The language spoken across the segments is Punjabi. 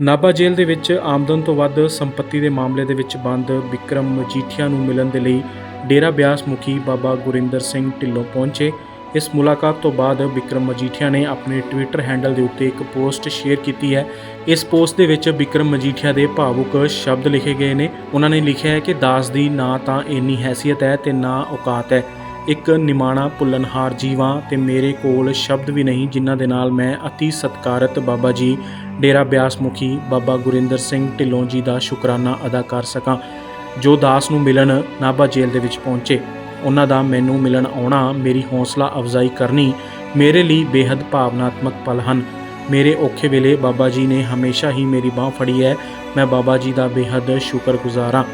ਨਾਭਾ ਜੇਲ੍ਹ ਦੇ ਵਿੱਚ ਆਮਦਨ ਤੋਂ ਵੱਧ ਸੰਪਤੀ ਦੇ ਮਾਮਲੇ ਦੇ ਵਿੱਚ ਬੰਦ ਵਿਕਰਮ ਮਜੀਠੀਆ ਨੂੰ ਮਿਲਣ ਦੇ ਲਈ ਡੇਰਾ ਬਿਆਸ ਮੁਖੀ ਬਾਬਾ ਗੁਰਿੰਦਰ ਸਿੰਘ ਢਿੱਲੋਂ ਪਹੁੰਚੇ। ਇਸ ਮੁਲਾਕਾਤ ਤੋਂ ਬਾਅਦ ਵਿਕਰਮ ਮਜੀਠੀਆ ਨੇ ਆਪਣੇ ਟਵਿੱਟਰ ਹੈਂਡਲ ਦੇ ਉੱਤੇ ਇੱਕ ਪੋਸਟ ਸ਼ੇਅਰ ਕੀਤੀ ਹੈ। ਇਸ ਪੋਸਟ ਦੇ ਵਿੱਚ ਵਿਕਰਮ ਮਜੀਠੀਆ ਦੇ ਭਾਵੁਕ ਸ਼ਬਦ ਲਿਖੇ ਗਏ ਨੇ। ਉਹਨਾਂ ਨੇ ਲਿਖਿਆ ਹੈ ਕਿ ਦਾਸ ਦੀ ਨਾ ਤਾਂ ਇੰਨੀ ਹੈਸੀਅਤ ਹੈ ਤੇ ਨਾ ਔਕਾਤ ਹੈ। ਇੱਕ ਨਿਮਾਣਾ ਪੁੱਲਨਹਾਰ ਜੀਵਾਂ ਤੇ ਮੇਰੇ ਕੋਲ ਸ਼ਬਦ ਵੀ ਨਹੀਂ, ਜਿਨ੍ਹਾਂ ਦੇ ਨਾਲ ਮੈਂ ਅਤੀ ਸਤਕਾਰਤ ਬਾਬਾ ਜੀ ਡੇਰਾ ਬਿਆਸ ਮੁਖੀ ਬਾਬਾ ਗੁਰਿੰਦਰ ਸਿੰਘ ਢਿੱਲੋਂ ਜੀ ਦਾ ਸ਼ੁਕਰਾਨਾ ਅਦਾ ਕਰ ਸਕਾਂ, ਜੋ ਦਾਸ ਨੂੰ ਮਿਲਣ ਨਾਭਾ ਜੇਲ੍ਹ ਦੇ ਵਿੱਚ ਪਹੁੰਚੇ। ਉਹਨਾਂ ਦਾ ਮੈਨੂੰ ਮਿਲਣ ਆਉਣਾ ਮੇਰੀ ਹੌਸਲਾ ਅਫਜ਼ਾਈ ਕਰਨੀ ਮੇਰੇ ਲਈ ਬੇहद ਭਾਵਨਾਤਮਕ ਪਲ ਹਨ। ਮੇਰੇ ਔਖੇ ਵੇਲੇ ਬਾਬਾ ਜੀ ਨੇ ਹਮੇਸ਼ਾ ਹੀ ਮੇਰੀ ਬਾਹ ਫੜੀ ਹੈ। ਮੈਂ ਬਾਬਾ ਜੀ ਦਾ ਬੇहद ਸ਼ੁਕਰਗੁਜ਼ਾਰ ਹਾਂ।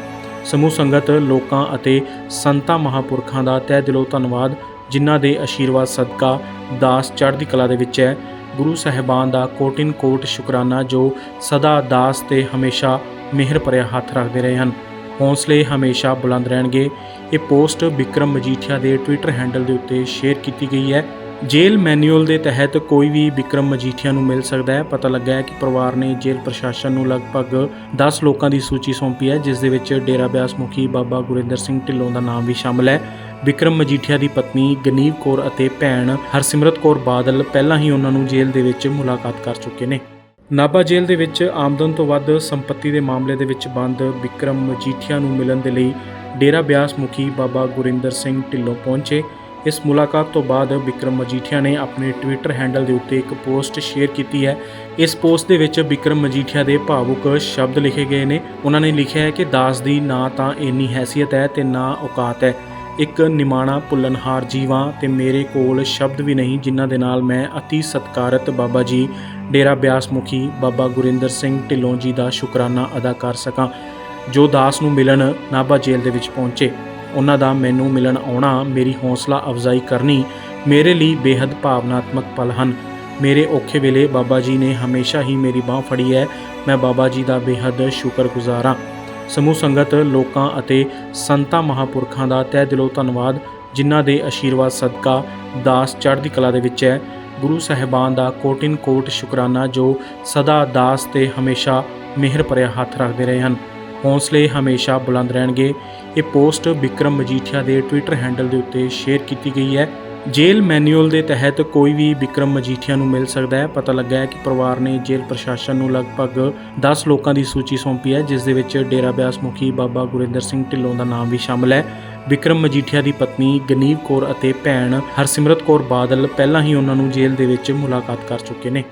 ਸਮੂਹ ਸੰਗਤ, ਲੋਕਾਂ ਅਤੇ ਸੰਤਾਂ ਮਹਾਪੁਰਖਾਂ ਦਾ ਤਹਿ ਦਿਲੋਂ ਧੰਨਵਾਦ, ਜਿਨ੍ਹਾਂ ਦੇ ਆਸ਼ੀਰਵਾਦ ਸਦਕਾ ਦਾਸ ਚੜ੍ਹਦੀ ਕਲਾ ਦੇ ਵਿੱਚ ਹੈ। ਗੁਰੂ ਸਾਹਿਬਾਨ ਦਾ ਕੋਟਿਨ ਕੋਟ ਸ਼ੁਕਰਾਨਾ ਜੋ ਸਦਾ ਦਾਸ ਤੇ ਹਮੇਸ਼ਾ ਮਿਹਰ ਭਰਿਆ ਹੱਥ ਰੱਖਦੇ ਰਹੇ ਹਨ। ਹੌਸਲੇ ਹਮੇਸ਼ਾ ਬੁਲੰਦ ਰਹਿਣਗੇ। ਇਹ ਪੋਸਟ ਵਿਕਰਮ ਮਜੀਠੀਆ ਦੇ ਟਵਿੱਟਰ ਹੈਂਡਲ ਦੇ ਉੱਤੇ ਸ਼ੇਅਰ ਕੀਤੀ ਗਈ ਹੈ। ਜੇਲ੍ਹ ਮੈਨੂਅਲ ਦੇ ਤਹਿਤ ਕੋਈ ਵੀ ਵਿਕਰਮ ਮਜੀਠੀਆ ਨੂੰ ਮਿਲ ਸਕਦਾ ਹੈ। ਪਤਾ ਲੱਗਾ ਹੈ ਕਿ ਪਰਿਵਾਰ ਨੇ ਜੇਲ੍ਹ ਪ੍ਰਸ਼ਾਸਨ ਨੂੰ ਲਗਭਗ 10 ਲੋਕਾਂ ਦੀ ਸੂਚੀ ਸੌਂਪੀ ਹੈ, ਜਿਸ ਦੇ ਵਿੱਚ ਡੇਰਾ ਬਿਆਸ ਮੁਖੀ ਬਾਬਾ ਗੁਰਿੰਦਰ ਸਿੰਘ ਢਿੱਲੋਂ ਦਾ ਨਾਮ ਵੀ ਸ਼ਾਮਲ ਹੈ। ਵਿਕਰਮ ਮਜੀਠੀਆ ਦੀ ਪਤਨੀ ਗਨੀਵ ਕੌਰ ਅਤੇ ਭੈਣ ਹਰਸਿਮਰਤ ਕੌਰ ਬਾਦਲ ਪਹਿਲਾਂ ਹੀ ਉਹਨਾਂ ਨੂੰ ਜੇਲ੍ਹ ਦੇ ਵਿੱਚ ਮੁਲਾਕਾਤ ਕਰ ਚੁੱਕੇ ਨੇ। ਨਾਭਾ ਜੇਲ੍ਹ ਦੇ ਵਿੱਚ ਆਮਦਨ ਤੋਂ ਵੱਧ ਸੰਪਤੀ ਦੇ ਮਾਮਲੇ ਦੇ ਵਿੱਚ ਬੰਦ ਵਿਕਰਮ ਮਜੀਠੀਆ ਨੂੰ ਮਿਲਣ ਦੇ ਲਈ ਡੇਰਾ ਬਿਆਸ ਮੁਖੀ ਬਾਬਾ ਗੁਰਿੰਦਰ ਸਿੰਘ ਢਿੱਲੋਂ ਪਹੁੰਚੇ। ਇਸ ਮੁਲਾਕਾਤ ਤੋਂ ਬਾਅਦ ਵਿਕਰਮ ਮਜੀਠੀਆ ਨੇ ਆਪਣੇ ਟਵਿੱਟਰ ਹੈਂਡਲ ਦੇ ਉੱਤੇ ਇੱਕ ਪੋਸਟ ਸ਼ੇਅਰ ਕੀਤੀ ਹੈ। ਇਸ ਪੋਸਟ ਦੇ ਵਿੱਚ ਵਿਕਰਮ ਮਜੀਠੀਆ ਦੇ ਭਾਵੁਕ ਸ਼ਬਦ ਲਿਖੇ ਗਏ ਨੇ। ਉਹਨਾਂ ਨੇ ਲਿਖਿਆ ਹੈ ਕਿ ਦਾਸ ਦੀ ਨਾ ਤਾਂ ਇੰਨੀ ਹੈਸੀਅਤ ਹੈ ਤੇ ਨਾ ਔਕਾਤ ਹੈ। ਇੱਕ ਨਿਮਾਣਾ ਭੁੱਲਣਹਾਰ ਜੀਵਾਂ ਤੇ ਮੇਰੇ ਕੋਲ ਸ਼ਬਦ ਵੀ ਨਹੀਂ, ਜਿਨ੍ਹਾਂ ਦੇ ਨਾਲ ਮੈਂ ਅਤੀ ਸਤਿਕਾਰਤ ਬਾਬਾ ਜੀ, ਡੇਰਾ ਬਿਆਸ ਮੁਖੀ ਬਾਬਾ ਗੁਰਿੰਦਰ ਸਿੰਘ ਢਿੱਲੋਂ ਜੀ ਦਾ ਸ਼ੁਕਰਾਨਾ ਅਦਾ ਕਰ ਸਕਾਂ, ਜੋ ਦਾਸ ਨੂੰ ਮਿਲਣ ਨਾਭਾ ਜੇਲ੍ਹ ਦੇ ਵਿੱਚ ਪਹੁੰਚੇ। ਉਹਨਾਂ ਦਾ ਮੈਨੂੰ ਮਿਲਣ ਆਉਣਾ ਮੇਰੀ ਹੌਸਲਾ ਅਫਜ਼ਾਈ ਕਰਨੀ ਮੇਰੇ ਲਈ ਬੇਹੱਦ ਭਾਵਨਾਤਮਕ ਪਲ ਹਨ। ਮੇਰੇ ਔਖੇ ਵੇਲੇ ਬਾਬਾ ਜੀ ਨੇ ਹਮੇਸ਼ਾ ਹੀ ਮੇਰੀ ਬਾਹ ਫੜੀ ਹੈ। ਮੈਂ ਬਾਬਾ ਜੀ ਦਾ ਬੇਹੱਦ ਸ਼ੁਕਰਗੁਜ਼ਾਰ ਹਾਂ। ਸਮੂਹ ਸੰਗਤ, ਲੋਕਾਂ ਅਤੇ ਸੰਤਾਂ ਮਹਾਪੁਰਖਾਂ ਦਾ ਤਹਿ ਦਿਲੋਂ ਧੰਨਵਾਦ, ਜਿਨ੍ਹਾਂ ਦੇ ਅਸ਼ੀਰਵਾਦ ਸਦਕਾ ਦਾਸ ਚੜ੍ਹਦੀ ਕਲਾ ਦੇ ਵਿੱਚ ਹੈ। ਗੁਰੂ ਸਾਹਿਬਾਨ ਦਾ ਕੋਟਿਨ ਕੋਟ ਸ਼ੁਕਰਾਨਾ ਜੋ ਸਦਾ ਦਾਸ ਤੇ ਹਮੇਸ਼ਾ ਮਿਹਰ ਭਰਿਆ ਹੱਥ ਰੱਖਦੇ ਰਹੇ ਹਨ। ਹੌਸਲੇ ਹਮੇਸ਼ਾ ਬੁਲੰਦ ਰਹਿਣਗੇ। ਇਹ ਪੋਸਟ ਵਿਕਰਮ ਮਜੀਠੀਆ ਦੇ ਟਵਿੱਟਰ ਹੈਂਡਲ ਦੇ ਉੱਤੇ ਸ਼ੇਅਰ ਕੀਤੀ ਗਈ ਹੈ। ਜੇਲ੍ਹ ਮੈਨੂਅਲ ਦੇ ਤਹਿਤ ਕੋਈ ਵੀ ਵਿਕਰਮ ਮਜੀਠੀਆ ਨੂੰ ਮਿਲ ਸਕਦਾ ਹੈ। ਪਤਾ ਲੱਗਾ ਹੈ ਕਿ ਪਰਿਵਾਰ ਨੇ ਜੇਲ੍ਹ ਪ੍ਰਸ਼ਾਸਨ ਨੂੰ ਲਗਭਗ 10 ਲੋਕਾਂ ਦੀ ਸੂਚੀ ਸੌਂਪੀ ਹੈ, ਜਿਸ ਦੇ ਵਿੱਚ ਡੇਰਾ ਬਿਆਸ ਮੁਖੀ ਬਾਬਾ ਗੁਰਿੰਦਰ ਸਿੰਘ ਢਿੱਲੋਂ ਦਾ ਨਾਮ ਵੀ ਸ਼ਾਮਲ ਹੈ। ਵਿਕਰਮ ਮਜੀਠੀਆ ਦੀ ਪਤਨੀ ਗਨੀਵ ਕੌਰ ਅਤੇ ਭੈਣ ਹਰਸਿਮਰਤ ਕੌਰ ਬਾਦਲ ਪਹਿਲਾਂ ਹੀ ਉਹਨਾਂ ਨੂੰ ਜੇਲ੍ਹ ਦੇ ਵਿੱਚ ਮੁਲਾਕਾਤ ਕਰ ਚੁੱਕੇ ਨੇ।